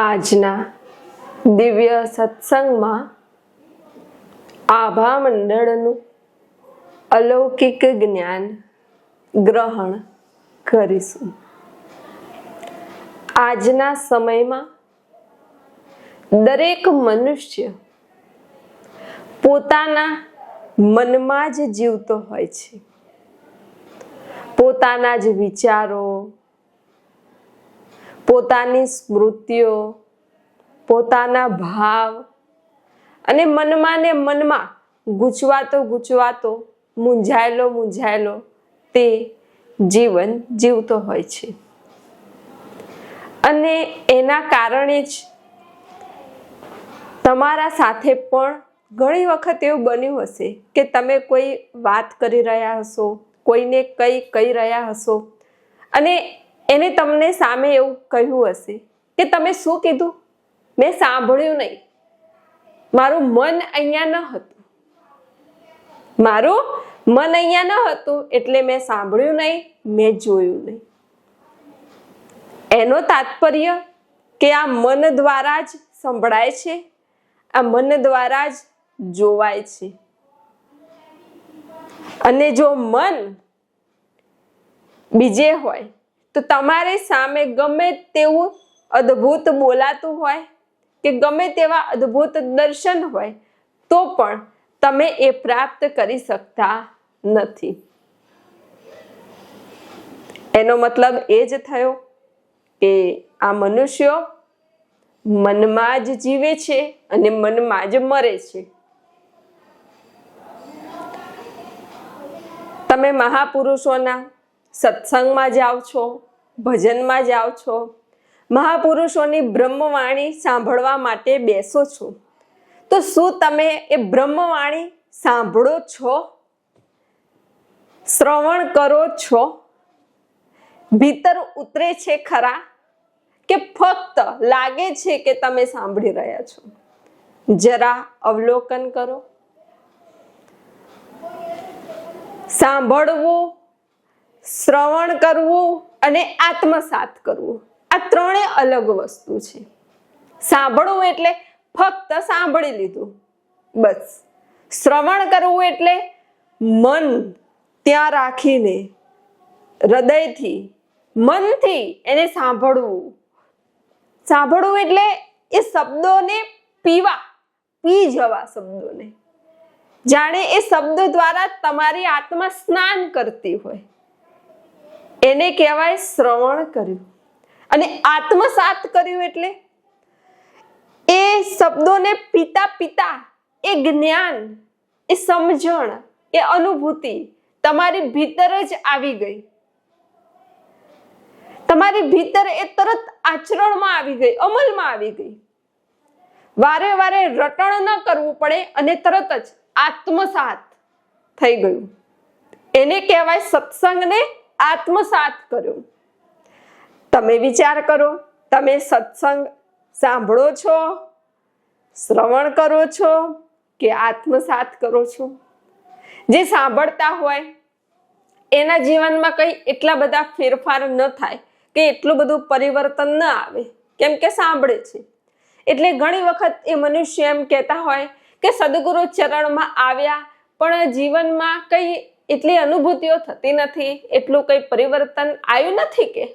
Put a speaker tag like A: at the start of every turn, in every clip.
A: આજના દિવ્ય સત્સંગમાં આભા મંડળનું અલૌકિક જ્ઞાન ગ્રહણ કરીશું. આજના સમયમાં દરેક મનુષ્ય પોતાના મનમાં જ જીવતો હોય છે. પોતાના જ વિચારો પોતાની સ્મૃતિઓ, પોતાના ભાવ અને મનમાં ને મનમાં ગૂંચવાતો ગૂંચવાતો, મૂંઝાયેલો મૂંઝાયેલો તે જીવન જીવતો હોય છે. અને એના કારણે જ તમારા સાથે પણ ઘણી વખત એવું બન્યું હશે કે તમે કોઈ વાત કરી રહ્યા હશો, કોઈને કંઈ કહી રહ્યા હશો અને એને તમને સામે એવું કહ્યું હશે કે તમે શું કીધું? મેં સાંભળ્યું નહીં. મારું મન અહીંયા ન હતું. મારું મન અહીંયા ન હતું એટલે મેં સાંભળ્યું નહીં, મેં જોયું નહીં. એનો તાત્પર્ય કે આ મન દ્વારા જ સંભળાય છે, આ મન દ્વારા જ જોવાય છે. અને જો મન બીજે હોય તો તમારી સામે ગમે તેવું અદ્ભુત બોલાતું હોય કે ગમે તેવા અદ્ભુત દર્શન હોય, તો પણ તમે એ પ્રાપ્ત કરી શકતા નથી. એનો મતલબ એ જ થયો કે આ મનુષ્યો મનમાં જ જીવે છે અને મનમાં જ મરે છે. તમે મહાપુરુષોના સત્સંગમાં જાઓ છો ભજનમાં જાઓ છો. મહાપુરુષોની બ્રહ્મવાણી સાંભળવા માટે બેસો છો. તો શું તમે એ બ્રહ્મવાણી સાંભળો છો? શ્રવણ કરો છો? ભીતર ઉતરે છે ખરા? કે ફક્ત લાગે છે કે તમે સાંભળી રહ્યા છો? જરા અવલોકન કરો. સાંભળવું શ્રવણ કરવું અને આત્મસાત કરવું. આ ત્રણે અલગ વસ્તુ છે. સાંભળવું એટલે ફક્ત સાંભળી લીધું. બસ. શ્રવણ કરવું એટલે મન ત્યાં રાખીને, હૃદયથી, મનથી એને સાંભળવું. સાંભળવું એટલે એ શબ્દોને પીવા, પી જવા શબ્દોને. જાણે એ શબ્દો દ્વારા તમારી આત્મા સ્નાન કરતી હોય. એને કહેવાય શ્રવણ કર્યું. અને આત્મસાત કર્યું એટલે? એ શબ્દોને પિતા પિતા, એ જ્ઞાન, એ સમજણ, એ અનુભૂતિ તમારી ભીતર જ આવી ગઈ. તમારી ભીતર એ તરત આચરણમાં આવી ગઈ, અમલમાં આવી ગઈ. વારે વારે રટણ ન કરવું પડે અને તરત જ આત્મસાત થઈ ગયું. એને કહેવાય સત્સંગને આત્મસાત કર્યો. તમે વિચાર કરો, તમે સત્સંગ સાંભળો છો, શ્રવણ કરો છો કે આત્મસાત કરો છો? જે સાંભળતા હોય, એના જીવનમાં કંઈ એટલા બધા ફેરફાર ન થાય કે એટલું બધું પરિવર્તન ન આવે, કેમ કે સાંભળે છે. એટલે ઘણી વખત એ મનુષ્ય એમ કહેતા હોય કે સદગુરુ ચરણમાં આવ્યા પણ જીવનમાં કંઈ એટલી અનુભૂતિઓ થતી નથી, એટલું કંઈ પરિવર્તન આવ્યું નથી કે?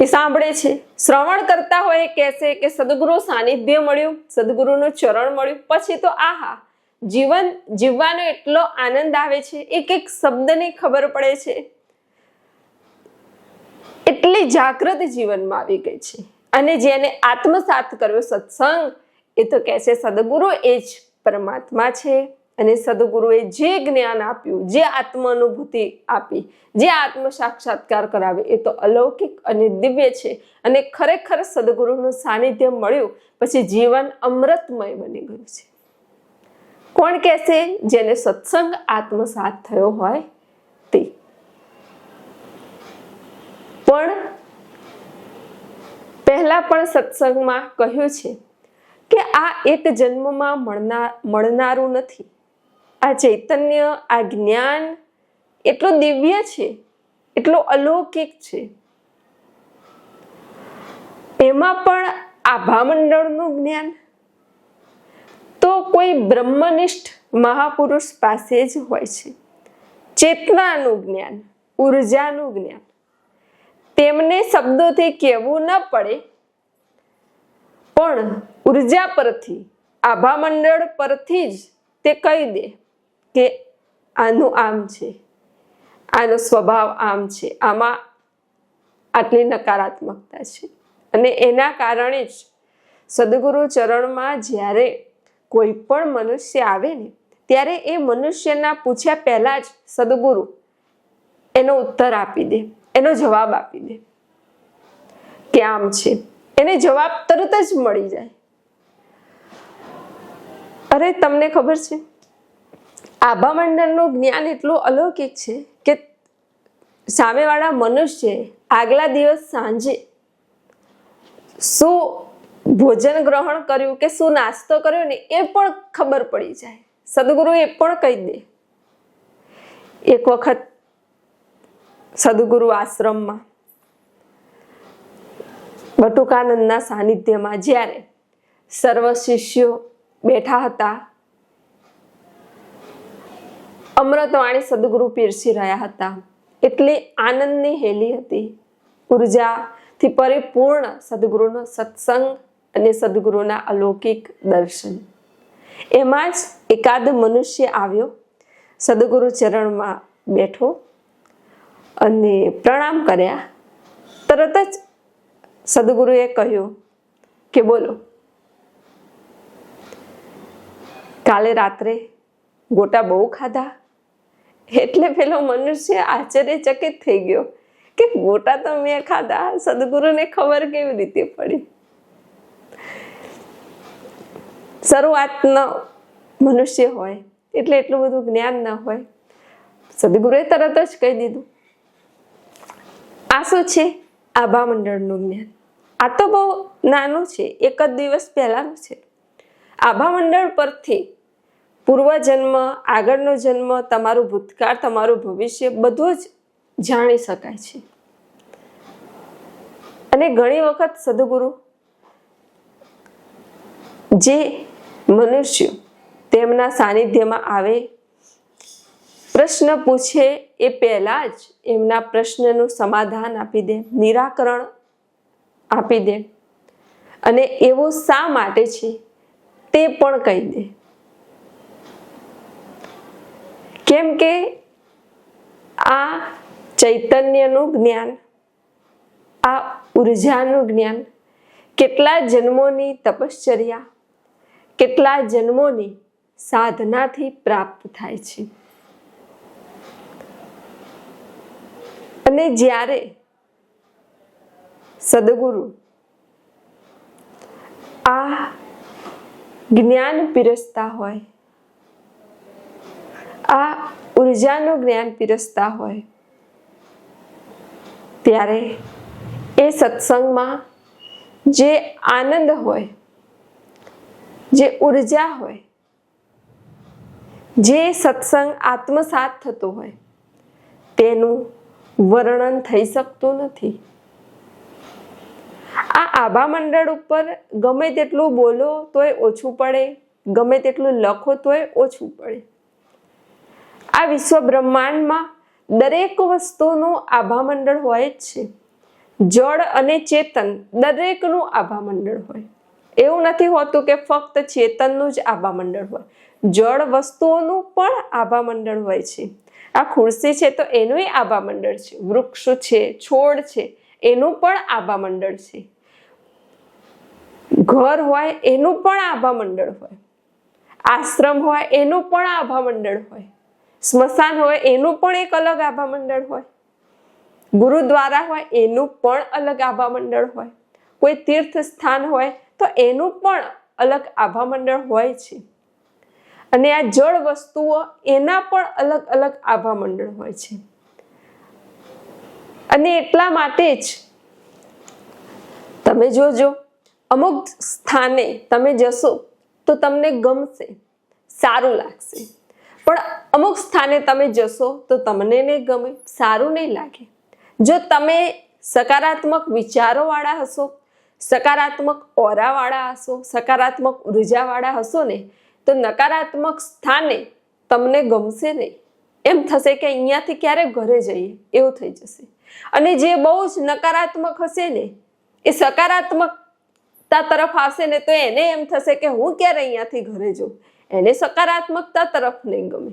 A: એ સાંભળે છે. શ્રવણ કરતા હોય કહેશે કે સદગુરુ સાનિધ્ય મળ્યું, સદગુરુનું ચરણ મળ્યું, પછી તો આહા. જીવન જીવવાનો એટલો આનંદ આવે છે, એક એક શબ્દની ખબર પડે છે. એટલી જાગૃત જીવનમાં આવી ગઈ છે. અને જેને આત્મસાત કર્યો, સત્સંગ, એ તો કહે છે, સદગુરુ એ જ પરમાત્મા છે. અને સદગુરુએ જે જ્ઞાન આપ્યું, જે આત્મ અનુભૂતિ આપી, જે આત્મ સાક્ષાત્કાર કરાવે એ તો અલૌકિક અને દિવ્ય છે. અને ખરેખર સદગુરુનું સાનિધ્ય મળ્યું, પછી જીવન અમૃતમય બની ગયું છે. કોણ કહેશે? જેને સત્સંગ આત્મસાત થયો હોય તે. પણ પહેલા પણ સત્સંગમાં કહ્યું છે કે આ એક જન્મમાં મળનાર, મળનારું નથી. આ ચૈતન્ય, આ જ્ઞાન એટલું દિવ્ય છે, એટલો અલૌકિક છે. એમાં પણ આભામંડળનું જ્ઞાન. તો કોઈ બ્રહ્મનિષ્ઠ મહાપુરુષ પાસે જ હોય છે. ચેતનાનું જ્ઞાન, ઉર્જાનું જ્ઞાન. તેમને શબ્દોથી કહેવું ન પડે. પણ ઊર્જા પરથી આભામંડળ પરથી જ તે કહી દે. કે આનું આમ છે, આનો સ્વભાવ આમ છે, આમાં આટલી નકારાત્મકતા છે. અને એના કારણે જ સદગુરુ ચરણમાં જ્યારે કોઈ પણ મનુષ્ય આવે ને, ત્યારે એ મનુષ્યના પૂછ્યા પહેલાં જ સદગુરુ એનો ઉત્તર આપી દે, એનો જવાબ આપી દે કે આમ છે. એને જવાબ તરત જ મળી જાય. અરે, તમને ખબર છે? આભા મંડળનું જ્ઞાન એટલું અલૌકિક છે કે સામેવાળા મનુષ્ય આગલા દિવસ સાંજે શું ભોજન ગ્રહણ કર્યું કે શું નાસ્તો કર્યો ને એ પણ ખબર પડી જાય. સદગુરુ એ પણ કહી દે. એક વખત સદગુરુ આશ્રમમાં બટુકાનંદના સાનિધ્યમાં જ્યારે સર્વ શિષ્યો બેઠા હતા અમૃતવાણી સદગુરુ પીરસી રહ્યા હતા. એટલી આનંદની હેલી હતી. ઉર્જાથી પરિપૂર્ણ સદગુરુનો સત્સંગ અને સદગુરુના અલૌકિક દર્શન. એમાં જ એકાદ મનુષ્ય આવ્યો. સદગુરુ ચરણમાં બેઠો અને પ્રણામ કર્યા. તરત જ સદગુરુએ કહ્યું કે બોલો, કાલે રાત્રે ગોટા બહુ ખાધા? એટલે પેલો મનુષ્ય આશ્ચર્યચકિત થઈ ગયો કે ગોટા તો મેં ખાધા, સદગુરુને ખબર કેવી રીતે પડી? શરૂઆતનો મનુષ્ય હોય, એટલે એટલું બધું જ્ઞાન ન હોય. સદગુરુએ તરત જ કહી દીધું, આ શું છે? આભા મંડળનું જ્ઞાન. આ તો બહુ નાનું છે, એક જ દિવસ પહેલાનું છે. આભા મંડળ પરથી પૂર્વજન્મ, આગળનો જન્મ, તમારું ભૂતકાળ, તમારું ભવિષ્ય, બધું જ જાણી શકાય છે. અને ઘણી વખત સદગુરુ જે મનુષ્ય તેમના સાનિધ્યમાં આવે, પ્રશ્ન પૂછે એ પહેલા જ એમના પ્રશ્નનું સમાધાન આપી દે, નિરાકરણ આપી દે. અને એવું શા માટે છે તે પણ કહી દે. કેમ કે આ ચૈતન્યનું જ્ઞાન, આ ઉર્જાનું જ્ઞાન, કેટલા જન્મોની તપશ્ચર્યા, કેટલા જન્મોની સાધનાથી પ્રાપ્ત થાય છે. અને જ્યારે સદગુરુ આ જ્ઞાન પીરસતા હોય આ ઉર્જાનું જ્ઞાન પીરસતા હોય, ત્યારે એ સત્સંગમાં જે આનંદ હોય, જે ઊર્જા હોય, જે સત્સંગ આત્મસાત થતો હોય, તેનું વર્ણન થઈ શકતું નથી. આ આભા મંડળ ઉપર ગમે તેટલું બોલો તોય ઓછું પડે, ગમે તેટલું લખો તોય ઓછું પડે. આ વિશ્વ બ્રહ્માંડમાં દરેક વસ્તુનું આભા મંડળ હોય જ છે. જળ અને ચેતન દરેકનું આભા મંડળ હોય. એવું નથી હોતું કે ફક્ત ચેતનનું જ આભા મંડળ હોય. જળ વસ્તુઓનું પણ આભા મંડળ હોય છે. આ ખુરશી છે તો એનું આભા મંડળ છે. વૃક્ષ છે, છોડ છે, એનું પણ આભા મંડળ છે. ઘર હોય એનું પણ આભા મંડળ હોય. આશ્રમ હોય એનું પણ આભા મંડળ હોય. સ્મશાન હોય, એનું પણ એક અલગ આભા મંડળ હોય. ગુરુદ્વારા હોય, એનું પણ અલગ આભા મંડળ હોય. કોઈ તીર્થ સ્થાન હોય, તો એનું પણ અલગ આભા મંડળ હોય છે. અને આ જળ વસ્તુઓ એના પણ અલગ અલગ આભા મંડળ હોય છે. અને એટલા માટે જ તમે જોજો, અમુક સ્થાને તમે જશો તો તમને ગમશે, સારું લાગશે. પણ અમુક સ્થાને તમે જશો તો તમને નહીં ગમે, સારું નહીં લાગે. જો તમે સકારાત્મક વિચારોવાળા હશો, સકારાત્મક ઓરાવાળા હશો, સકારાત્મક ઉર્જાવાળા હશો ને, તો નકારાત્મક સ્થાને તમને ગમશે નહીં. એમ થશે કે અહીંયાથી ક્યારે ઘરે જઈએ, એવું થઈ જશે. અને જે બહુ જ નકારાત્મક હશે ને, એ સકારાત્મકતા તરફ આવશે ને, તો એને એમ થશે કે હું ક્યારે અહીંયાથી ઘરે જાઉં. એને સકારાત્મકતા તરફ નહીં ગમે.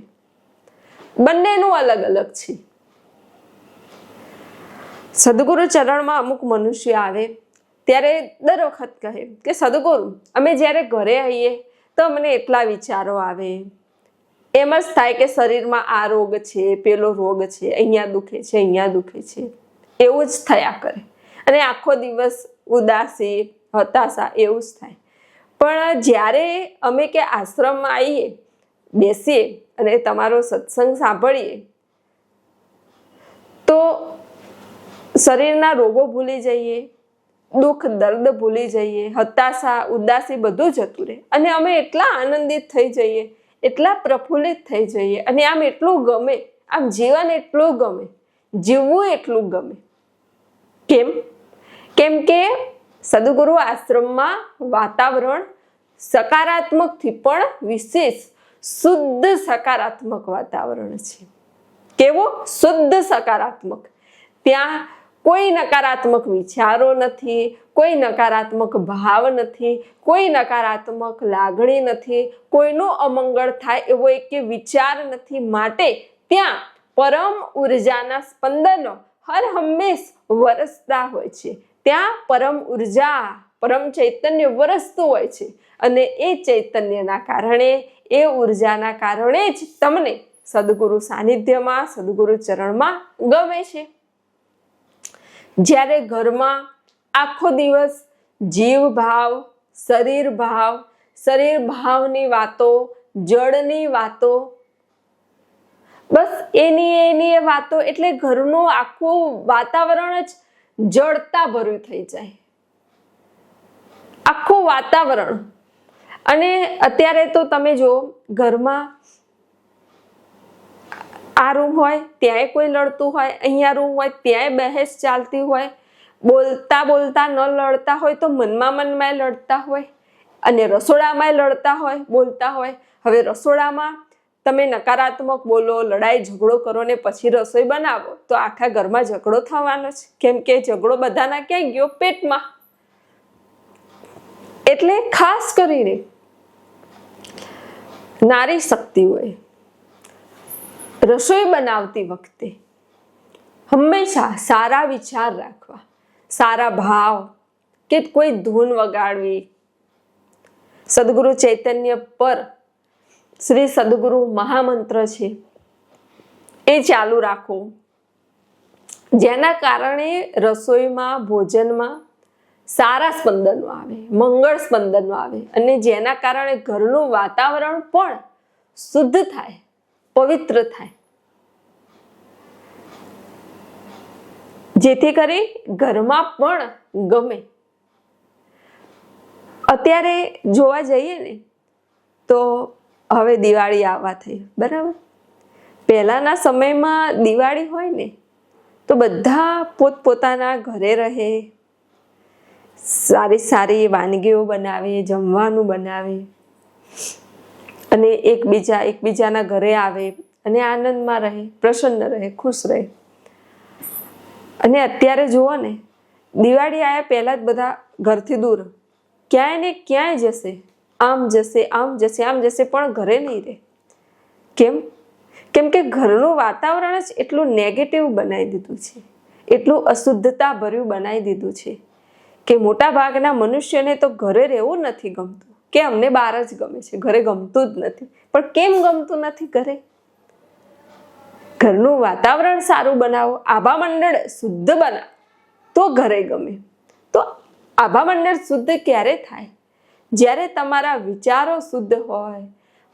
A: બંનેનું અલગ અલગ છે. સદગુરુ ચરણમાં અમુક મનુષ્ય આવે, ત્યારે દર વખત કહે કે, સદગુરુ, અમે જ્યારે ઘરે આવીએ તો અમને એટલા વિચારો આવે. એમ જ થાય કે શરીરમાં આ રોગ છે, પેલો રોગ છે, અહીંયા દુખે છે, અહીંયા દુખે છે. એવું જ થયા કરે. અને આખો દિવસ ઉદાસી, હતાશા, એવું જ થાય. પણ જ્યારે અમે કે આશ્રમમાં આવીએ, બેસીએ અને તમારો સત્સંગ સાંભળીએ, તો શરીરના રોગો ભૂલી જઈએ, દુઃખ, દર્દ ભૂલી જઈએ, હતાશા, ઉદાસી બધું જતું રહે. અને અમે એટલા આનંદિત થઈ જઈએ, એટલા પ્રફુલ્લિત થઈ જઈએ. અને આમ એટલું ગમે, આમ જીવન એટલું ગમે, જીવવું એટલું ગમે. કેમ? કેમ કે સદગુરુ આશ્રમમાં વાતાવરણ સકારાત્મકથી પણ વિશેષ શુદ્ધ સકારાત્મક વાતાવરણ છે. કેવો? શુદ્ધ સકારાત્મક. ત્યાં કોઈ નકારાત્મક વિચારો નથી, કોઈ નકારાત્મક ભાવ નથી, કોઈ નકારાત્મક લાગણી નથી, કોઈનું અમંગળ થાય એવો એક વિચાર નથી માટે ત્યાં પરમ ઉર્જાના સ્પંદનો હર હંમેશ વરસતા હોય છે. ત્યાં પરમ ઊર્જા, પરમ ચૈતન્ય વરસતું હોય છે. અને એ ચૈતન્યના કારણે, એ ઉર્જાના કારણે જ તમને સદગુરુ સાનિધ્યમાં, સદગુરુ ચરણમાં ગમે છે. જ્યારે ઘરમાં આખો દિવસ જીવ ભાવ, શરીર ભાવ, શરીર ભાવની વાતો, જળની વાતો, બસ એની એની એ વાતો એટલે ઘરનું આખું વાતાવરણ જ જળતા ભર્યું થઈ જાય. આખું વાતાવરણ. અને અત્યારે તો તમે જો ઘરમાં આ રૂમ હોય, ત્યાંય કોઈ લડતું હોય અહીંયા રૂમ હોય, ત્યાંય બહેસ ચાલતી હોય, બોલતા બોલતા ન લડતા હોય તો મનમાં મનમાં લડતા હોય અને રસોડામાં લડતા હોય, બોલતા હોય. હવે રસોડામાં તમે નકારાત્મક બોલો, લડાઈ, ઝઘડો કરો ને પછી રસોઈ બનાવો, તો આખા ઘરમાં ઝઘડો થવાનો છે. કેમ કે ઝઘડો બધાના ક્યાં ગયો? પેટમાં. એટલે ખાસ કરીને નારી શક્તિ હોય. રસોઈ બનાવતી વખતે હંમેશા સારા વિચાર રાખવા. સારા ભાવ કે કોઈ ધૂન વગાડવી. સદગુરુ ચૈતન્ય પર શ્રી સદગુરુ મહામંત્ર છે. એ ચાલુ રાખો. જેના કારણે રસોઈમાં, ભોજનમાં સારા સ્પંદનો આવે, મંગળ સ્પંદનો આવે અને જેના કારણે ઘરનું વાતાવરણ પણ શુદ્ધ થાય, પવિત્ર થાય. જેથી કરી ઘરમાં પણ ગમે. અત્યારે જોવા જઈએ ને, તો હવે દિવાળી આવવા થઈ. બરાબર? પહેલાંના સમયમાં દિવાળી હોય ને, તો બધા પોતપોતાના ઘરે રહે. સારી સારી વાનગીઓ બનાવે, જમવાનું બનાવે. અને એકબીજા, એકબીજાના ઘરે આવે અને આનંદમાં રહે, પ્રસન્ન રહે, ખુશ રહે. અને અત્યારે જુઓ ને, દિવાળી આવ્યા પહેલાં જ બધા ઘરથી દૂર. ક્યાંય ને ક્યાંય જશે. આમ જશે આમ જશે આમ જશે, પણ ઘરે નહીં રહે. કેમ? કેમ કે ઘરનું વાતાવરણ જ એટલું નેગેટિવ બનાવી દીધું છે. એટલું અશુદ્ધતા ભર્યું બનાવી દીધું છે કે મોટા ભાગના મનુષ્યને તો ઘરે રહેવું નથી ગમતું. કે અમને બહાર જ ગમે છે, ઘરે ગમતું જ નથી. પણ કેમ ગમતું નથી ઘરે? ઘરનું વાતાવરણ સારું બનાવો, આભા મંડળ શુદ્ધ બનાવો તો ઘરે ગમે. તો આભા મંડળ શુદ્ધ ક્યારે થાય? જ્યારે તમારા વિચારો શુદ્ધ હોય,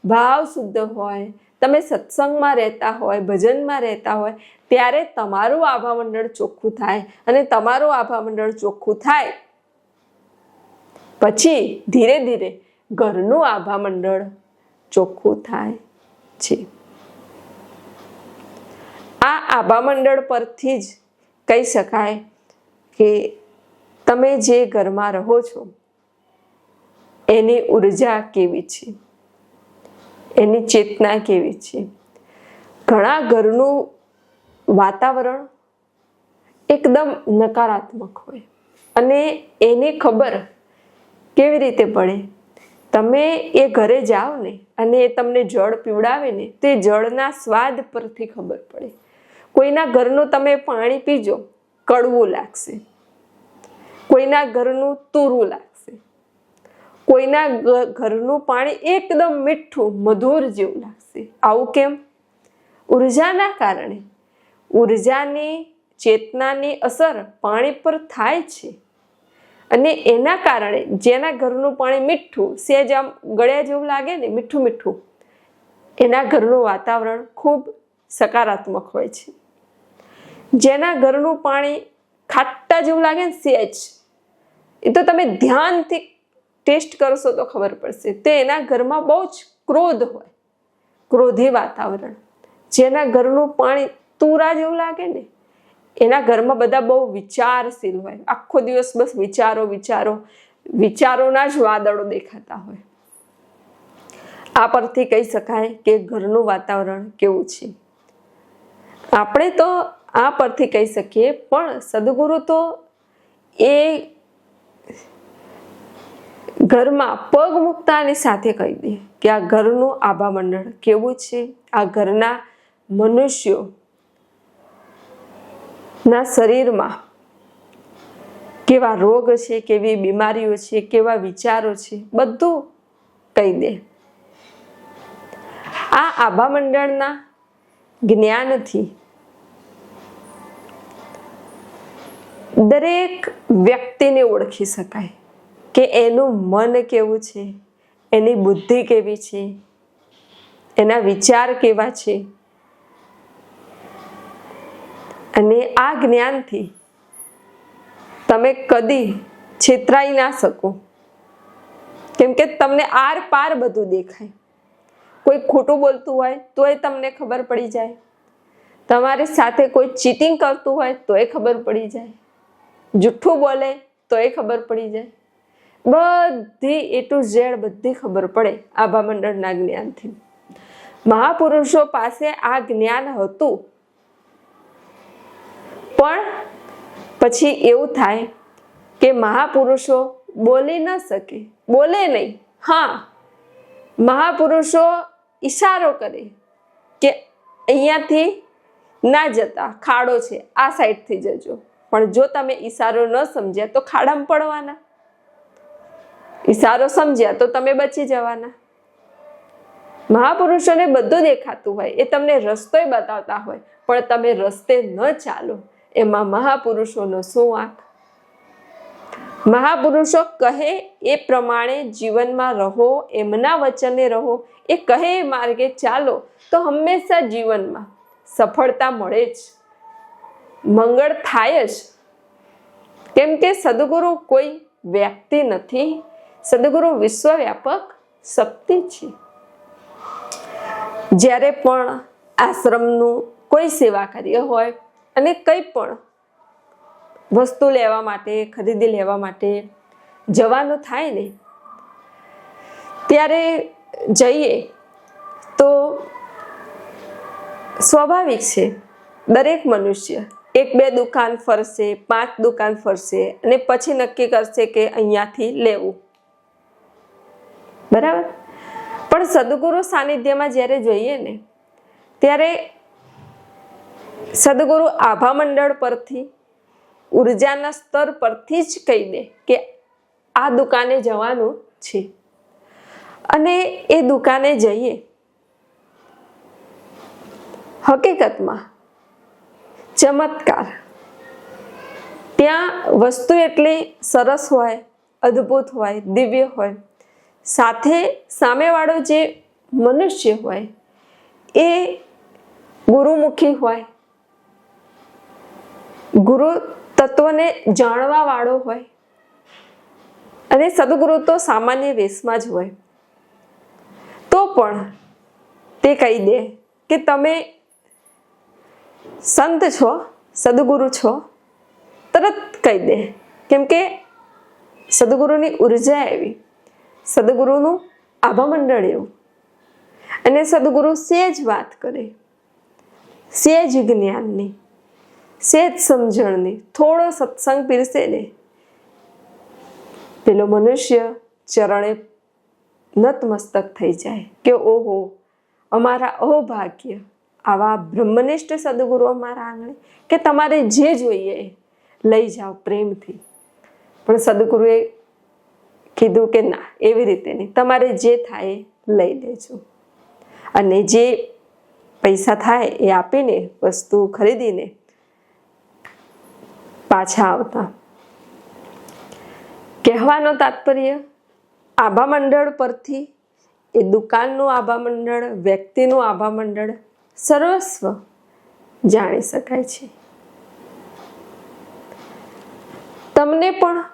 A: ભાવ શુદ્ધ હોય, તમે સત્સંગમાં રહેતા હોય, ભજનમાં રહેતા હોય, ત્યારે તમારું આભા મંડળ ચોખ્ખું થાય અને તમારું આભા મંડળ ચોખ્ખું થાય. પછી ધીરે ધીરે ઘરનું આભા મંડળ ચોખ્ખું થાય છે. આ આભામંડળ પરથી જ કહી શકાય કે તમે જે ઘરમાં રહો છો એની ઊર્જા કેવી છે? એની ચેતના કેવી છે? ઘણા ઘરનું વાતાવરણ એકદમ નકારાત્મક હોય. અને એને ખબર કેવી રીતે પડે? તમે એ ઘરે જાઓ ને અને એ તમને જળ પીવડાવે ને, તે જળના સ્વાદ પરથી ખબર પડે. કોઈના ઘરનું તમે પાણી પીજો, કડવું લાગશે. કોઈના ઘરનું તુરું લાગશે. કોઈના ઘરનું પાણી એકદમ મીઠું, મધુર જેવું લાગશે. આવું કેમ? ઉર્જાના કારણે. ઉર્જાની ચેતનાની અસર પાણી પર થાય છે. અને એના કારણે જેના ઘરનું પાણી મીઠું સેજ આમ ગળ્યા જેવું લાગે ને, મીઠું મીઠું, એના ઘરનું વાતાવરણ ખૂબ સકારાત્મક હોય છે. જેના ઘરનું પાણી ખાટા જેવું લાગે ને સેજ એ તો તમે ધ્યાનથી ટેસ્ટ કરશો તો ખબર પડશે. તે એના ઘરમાં બહુ જ ક્રોધ હોય. ક્રોધી વાતાવરણ. જેના ઘરનું પાણી તુરા જેવું લાગે ને, એના ઘરમાં બધા બહુ વિચારશીલ હોય. આખો દિવસ બસ વિચારો વિચારો, વિચારોના જ વાદળો દેખાતા હોય. આ પરથી કહી શકાય કે ઘરનું વાતાવરણ કેવું છે. આપણે તો આ પરથી કહી શકીએ, પણ સદગુરુ તો એ ઘરમાં પગ મૂકતાની સાથે કહી દે કે આ ઘરનું આભા મંડળ કેવું છે? આ ઘરના મનુષ્યો ના શરીરમાં કેવા રોગ છે, કેવી બીમારીઓ છે, કેવા વિચારો છે, બધું કહી દે. આ આભા મંડળના જ્ઞાનથી દરેક વ્યક્તિને ઓળખી શકાય. કે એનું મન કેવું છે? એની બુદ્ધિ કેવી છે? એના વિચાર કેવા છે? અને આ જ્ઞાનથી તમે કદી છેતરાઈ ના શકો. કેમ કે તમને આર પાર બધું દેખાય. કોઈ ખોટું બોલતું હોય તોય તમને ખબર પડી જાય. તમારી સાથે કોઈ ચીટિંગ કરતું હોય તોય ખબર પડી જાય. જુઠ્ઠું બોલે તોય ખબર પડી જાય. બધી એ ટુ ઝેડ બધી ખબર પડે આભા મંડળના જ્ઞાનથી. મહાપુરુષો પાસે આ જ્ઞાન હતું. પણ પછી એવું થાય કે મહાપુરુષો બોલી ન શકે. બોલે નહીં. હા. મહાપુરુષો ઈશારો કરે કે અહીંયાથી ના જતા. ખાડો છે. આ સાઈડથી જજો. પણ જો તમે ઈશારો ન સમજ્યા તો ખાડામાં પડવાના. ઈશારો સમજ્યા તો તમે બચી જવાના. મહાપુરુષોને બધું દેખાતું હોય, એ તમને રસ્તોય બતાવતા હોય, પણ તમે રસ્તે ન ચાલો, એમાં મહાપુરુષોનો શું વાંક? મહાપુરુષો કહે એ પ્રમાણે જીવનમાં રહો, એમના વચને રહો, એ કહે એ માર્ગે ચાલો, તો હંમેશા જીવનમાં સફળતા મળે જ. મંગળ થાય જ. કેમ કે સદગુરુ કોઈ વ્યક્તિ નથી સદગુરુ વિશ્વવ્યાપક શક્તિ છે. જ્યારે પણ આશ્રમનું કોઈ સેવા કાર્ય હોય અને કંઈ પણ વસ્તુ લેવા માટે, ખરીદી લેવા માટે જવાનું થાય ને, ત્યારે જઈએ તો સ્વાભાવિક છે, દરેક મનુષ્ય એક બે દુકાન ફરશે, પાંચ દુકાન ફરશે અને પછી નક્કી કરશે કે અહીંયાથી લેવું. બરાબર? પણ સદગુરુ સાનિધ્યમાં જ્યારે જોઈએ ને, ત્યારે સદગુરુ આભા મંડળ પરથી, ઉર્જાના સ્તર પરથી જ કહી દે કે આ દુકાને જવાનું છે. અને એ દુકાને જઈએ. હકીકતમાં ચમત્કાર. ત્યાં વસ્તુ એટલી સરસ હોય, અદ્ભુત હોય, દિવ્ય હોય. સાથે સામેવાળો જે મનુષ્ય હોય, એ ગુરુમુખી હોય, ગુરુ તત્વને જાણવા વાળો હોય અને સદગુરુ તો સામાન્ય વેશમાં જ હોય, તો પણ તે કહી દે કે તમે સંત છો, સદગુરુ છો, તરત કહી દે. કેમ કે સદગુરુની ઊર્જા એવી. સદગુરુનું આભા મંડળ એવું અને સદગુરુ સેજ વાત કરે. સેજ જ્ઞાનની, સેજ સમજણની થોડો સત્સંગ પીરસે ને. પેલો મનુષ્ય ચરણે નતમસ્તક થઈ જાય કે ઓહો, અમારા અહોભાગ્ય આવા બ્રહ્મનિષ્ઠ સદગુરુ અમારા આંગણે કે તમારે જે જોઈએ લઈ જાઓ પ્રેમથી. પણ સદગુરુએ કીધું કે ના, એવી રીતે નહીં. તમારે જે થાય લઈ લેજો. અને જે પૈસા થાય એ આપીને વસ્તુ ખરીદીને પાછા આવતા. કહેવાનો તાત્પર્ય, આભા મંડળ પરથી એ દુકાનનું આભા મંડળ, વ્યક્તિનું આભા મંડળ સર્વસ્વ જાણી શકાય છે. તમને પણ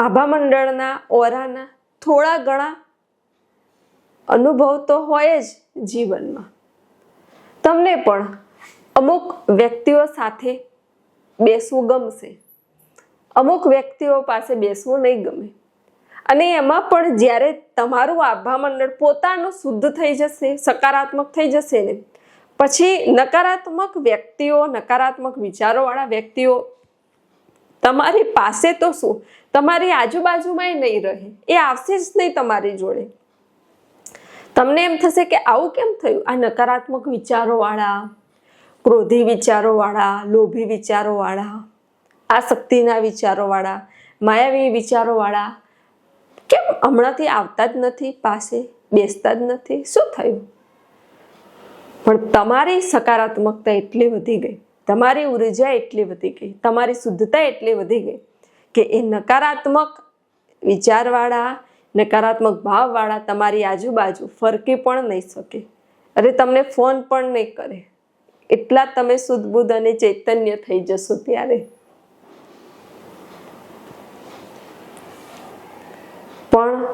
A: આભા મંડળના ઓરાના થોડા ઘણા અનુભવ તો હોય જ જીવનમાં. તમને પણ અમુક વ્યક્તિઓ સાથે બેસવું ગમશે. અમુક વ્યક્તિઓ પાસે બેસવું નહીં ગમે. અને એમાં પણ જ્યારે તમારું આભા મંડળ પોતાનું શુદ્ધ થઈ જશે, સકારાત્મક થઈ જશે ને, પછી નકારાત્મક વ્યક્તિઓ, નકારાત્મક વિચારોવાળા વ્યક્તિઓ તમારી પાસે તો શું? તમારી આજુબાજુમાંય નહીં રહે. એ આવશે જ નહીં તમારી જોડે. તમને એમ થશે કે આવું કેમ થયું? આ નકારાત્મક વિચારોવાળા, ક્રોધી વિચારોવાળા, લોભી વિચારોવાળા, આસક્તિના વિચારોવાળા, માયાવી વિચારોવાળા કેમ હમણાંથી આવતા જ નથી, પાસે બેસતા જ નથી? શું થયું? પણ તમારી સકારાત્મકતા એટલી વધી ગઈ. તમારી ઊર્જા એટલી વધી ગઈ, તમારી શુદ્ધતા એટલી વધી ગઈ કે એ નકારાત્મક વિચારવાળા, નકારાત્મક ભાવવાળા તમારી આજુબાજુ ફરકી પણ નહીં શકે. અરે તમને ફોન પણ નહીં કરે. એટલા તમે શુદ્ધ બુદ્ધ અને ચૈતન્ય થઈ જશો ત્યારે. પણ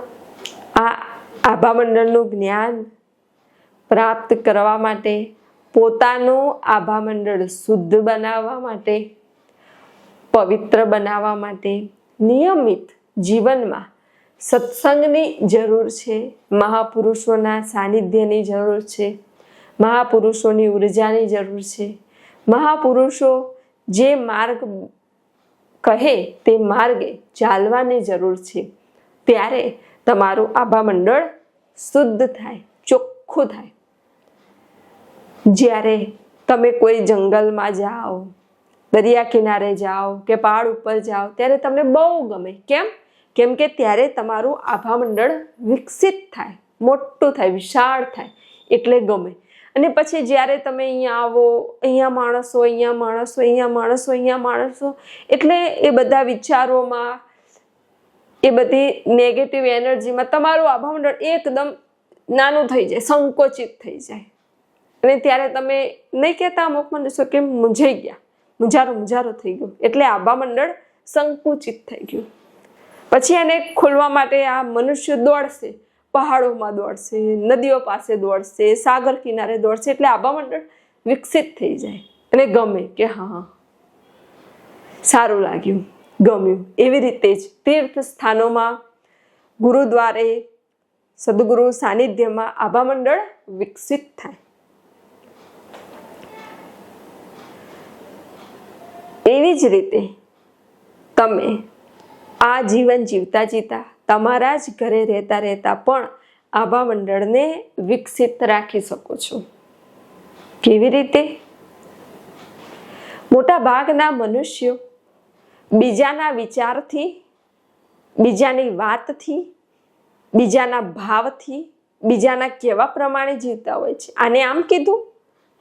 A: આ આભામંડળનું જ્ઞાન પ્રાપ્ત કરવા માટે પોતાનું આભા મંડળ શુદ્ધ બનાવવા માટે, પવિત્ર બનાવવા માટે નિયમિત જીવનમાં સત્સંગની જરૂર છે, મહાપુરુષોના સાનિધ્યની જરૂર છે, મહાપુરુષોની ઉર્જાની જરૂર છે. મહાપુરુષો જે માર્ગ કહે તે માર્ગે ચાલવાની જરૂર છે. ત્યારે તમારું આભા મંડળ શુદ્ધ થાય, ચોખ્ખું થાય. જ્યારે તમે કોઈ જંગલમાં જાઓ, દરિયા કિનારે જાઓ કે પહાડ ઉપર જાઓ, ત્યારે તમને બહુ ગમે. કેમ? કેમ કે ત્યારે તમારું આભામંડળ વિકસિત થાય, મોટું થાય, વિશાળ થાય, એટલે ગમે. અને પછી જ્યારે તમે અહીંયા આવો, અહીંયા માણસો અહીંયા માણસો અહીંયા માણસો અહીંયા માણસો, એટલે એ બધા વિચારોમાં, એ બધી નેગેટિવ એનર્જીમાં તમારું આભા મંડળ એકદમ નાનું થઈ જાય, સંકોચિત થઈ જાય. અને ત્યારે તમે નહીં કહેતા અમુક મનુષ્યો કે મૂંઝાઈ ગયા. મુંજારો મુંજારો થઈ ગયો. એટલે આભા મંડળ સંકુચિત થઈ ગયું. પછી એને ખોલવા માટે આ મનુષ્ય દોડશે, પહાડોમાં દોડશે, નદીઓ પાસે દોડશે, સાગર કિનારે દોડશે, એટલે આભા મંડળ વિકસિત થઈ જાય. અને ગમે કે હા. સારું લાગ્યું, ગમ્યું. એવી રીતે જ તીર્થ સ્થાનોમાં ગુરુદ્વારે સદગુરુ સાનિધ્યમાં આભા મંડળ વિકસિત થાય. એવી જ રીતે તમે આ જીવન જીવતા જીવતા તમારા જ ઘરે રહેતા રહેતા પણ આભા મંડળને વિકસિત રાખી શકો છો. કેવી રીતે? મોટા ભાગના મનુષ્યો બીજાના વિચારથી, બીજાની વાતથી, બીજાના ભાવથી, બીજાના કેવા પ્રમાણે જીવતા હોય છે? આને આમ કીધું?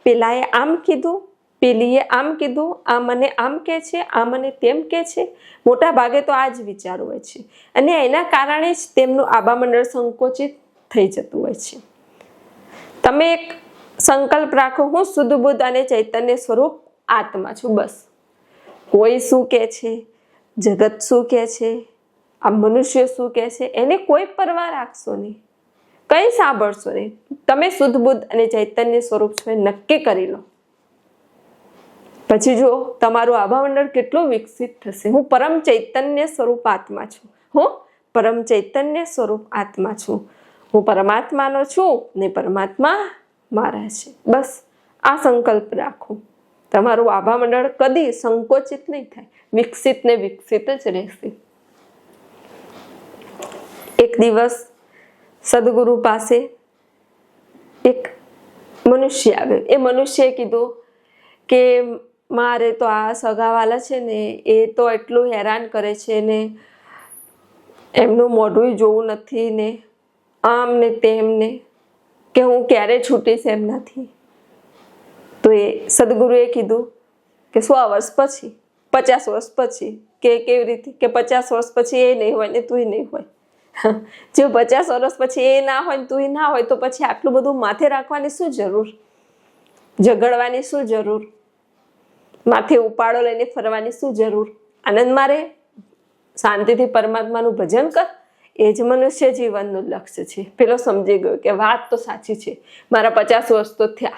A: પેલાએ આમ કીધું? પેલીએ આમ કીધું, આ મને આમ કહે છે, આ મને તેમ કહે છે. મોટા ભાગે તો આ જ વિચાર હોય છે. અને એના કારણે જ તેમનું આબા મંડળ સંકોચિત થઈ જતું હોય છે. તમે એક સંકલ્પ રાખો, હું શુદ્ધ બુદ્ધ અને ચૈતન્ય સ્વરૂપ આત્મા છું, બસ. કોઈ શું કહે છે? જગત શું કહે છે? આ મનુષ્ય શું કહે છે? એને કોઈ પરવા રાખશો નહીં. કંઈ સાંભળશો નહીં. તમે શુદ્ધ બુદ્ધ અને ચૈતન્ય સ્વરૂપ છો એ નક્કી કરી લો. પછી જુઓ તમારું આભામંડળ કેટલું વિકસિત થશે. હું પરમ ચૈતન્ય સ્વરૂપ આત્મા છું. હું, પરમ ચૈતન્ય સ્વરૂપ આત્મા છું. હું પરમાત્માનો છું ને પરમાત્મા મારા છે. બસ, આ સંકલ્પ રાખો. તમારું આભામંડળ કદી સંકોચિત નહીં થાય. વિકસિત ને વિકસિત જ રહેશે. એક દિવસ સદગુરુ પાસે એક મનુષ્ય આવ્યો. એ મનુષ્યએ કીધું કે મારે તો આ સગાવાલા છે ને, એ તો એટલું હેરાન કરે છે ને, એમનું મોઢું જોવું નથી ને, આમ ને તેમ ને, કે હું ક્યારે છૂટીશ એમનાથી. તો એ સદગુરુએ કીધું કે સો વર્ષ પછી, પચાસ વર્ષ પછી, કે કેવી રીતે, કે પચાસ વર્ષ પછી એ નહીં હોય ને તુંય નહીં હોય. જો પચાસ વર્ષ પછી એ ના હોય ને તુંય ના હોય, તો પછી આટલું બધું માથે રાખવાની શું જરૂર? ઝઘડવાની શું જરૂર? માથે ઉપાડો લઈને ફરવાની શું જરૂર? આનંદ મારે? શાંતિથી પરમાત્માનું ભજન કર. એ જ મનુષ્ય જીવનનું લક્ષ્ય છે. પેલો સમજી ગયો કે વાત તો સાચી છે. મારા પચાસ વર્ષ તો થયા.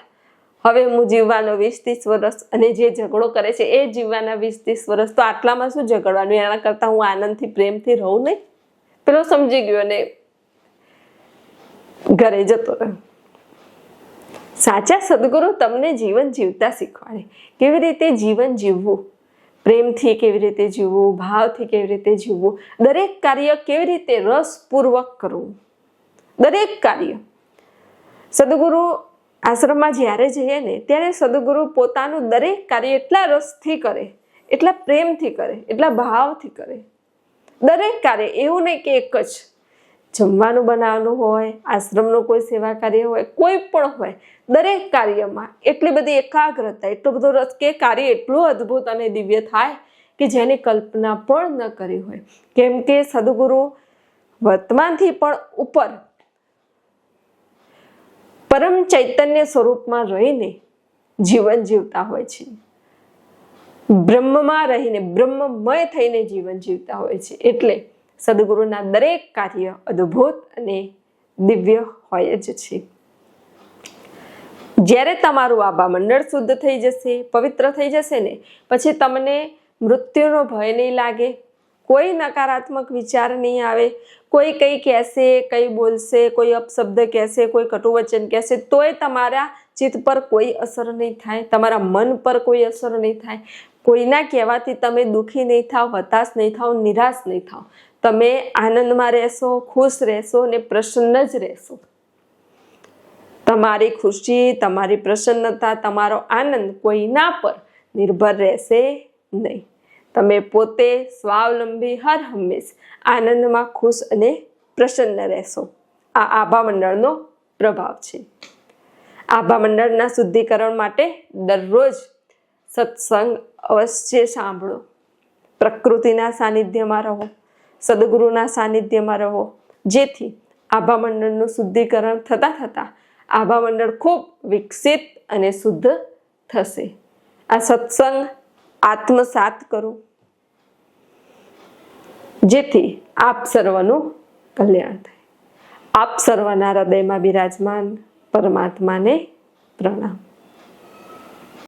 A: હવે હું જીવવાનો વીસ ત્રીસ વર્ષ અને જે ઝઘડો કરે છે એ જીવવાના વીસ ત્રીસ વર્ષ તો આટલામાં શું ઝઘડવાનું? એના કરતાં હું આનંદથી, પ્રેમથી રહું નહીં. પેલો સમજી ગયો ને ઘરે જતો રહ્યો. સાચા સદગુરુ તમને જીવન જીવતા શીખવાડે. કેવી રીતે જીવન જીવવું? પ્રેમથી કેવી રીતે જીવવું? ભાવથી કેવી રીતે જીવવું? દરેક કાર્ય કેવી રીતે રસપૂર્વક કરવું? દરેક કાર્ય. સદગુરુ આશ્રમમાં જ્યારે જઈએ ને, ત્યારે સદગુરુ પોતાનું દરેક કાર્ય એટલા રસથી કરે, એટલા પ્રેમથી કરે, એટલા ભાવથી કરે. દરેક કાર્ય એવું નહીં કે એક જ. જમવાનું બનાવવાનું હોય, આશ્રમનું કોઈ સેવા કાર્ય હોય, કોઈ પણ હોય, દરેક કાર્યમાં એટલી બધી એકાગ્રતા, એટલો બધો રસ કે કાર્ય એટલું અદ્ભુત અને દિવ્ય થાય કે જેની કલ્પના પણ ન કરી હોય. કેમ કે સદગુરુ વર્તમાનથી પણ ઉપર પરમ ચૈતન્ય સ્વરૂપમાં રહીને જીવન જીવતા હોય છે. બ્રહ્મમાં રહીને બ્રહ્મમય થઈને જીવન જીવતા હોય છે. એટલે સદગુરુના દરેક કાર્ય અદ્ભુત અને દિવ્ય હોય જ છે. જ્યારે તમારું આબા મંડળ શુદ્ધ થઈ જશે, પવિત્ર થઈ જશે ને, પછી તમને મૃત્યુનો ભય નહીં લાગે, કોઈ નકારાત્મક વિચાર નહીં આવે, કોઈ કંઈ કહેશે, કંઈ બોલશે, કોઈ અપશબ્દ કહેશે, કોઈ કટુવચન કહેશે, તોય તમારા ચિત્ત પર કોઈ અસર નહીં થાય, તમારા મન પર કોઈ અસર નહીં થાય. કોઈના કહેવાથી તમે દુઃખી નહીં થાવ, હતાશ નહીં થાવ, નિરાશ નહીં થાવ. તમે આનંદમાં રહેશો, ખુશ રહેશો અને પ્રસન્ન જ રહેશો. તમારી ખુશી, તમારી પ્રસન્નતા, તમારો આનંદ કોઈના પર નિર્ભર રહેશે નહીં. તમે પોતે સ્વાવલંબી, હર હંમેશ આનંદમાં ખુશ અને પ્રસન્ન રહેશો. આ આભા મંડળનો પ્રભાવ છે. આભા મંડળના શુદ્ધિકરણ માટે દરરોજ સત્સંગ અવશ્ય સાંભળો. પ્રકૃતિના સાનિધ્યમાં રહો. સદગુરુના સાનિધ્યમાં રહો. જેથી આભા મંડળનું શુદ્ધિકરણ થતાં થતાં આભા મંડળ ખૂબ વિકસિત અને શુદ્ધ થશે. આ સત્સંગ આત્મસાત કરો. જેથી આપ સર્વનું કલ્યાણ થાય. આપ સર્વના હૃદયમાં બિરાજમાન પરમાત્માને પ્રણામ.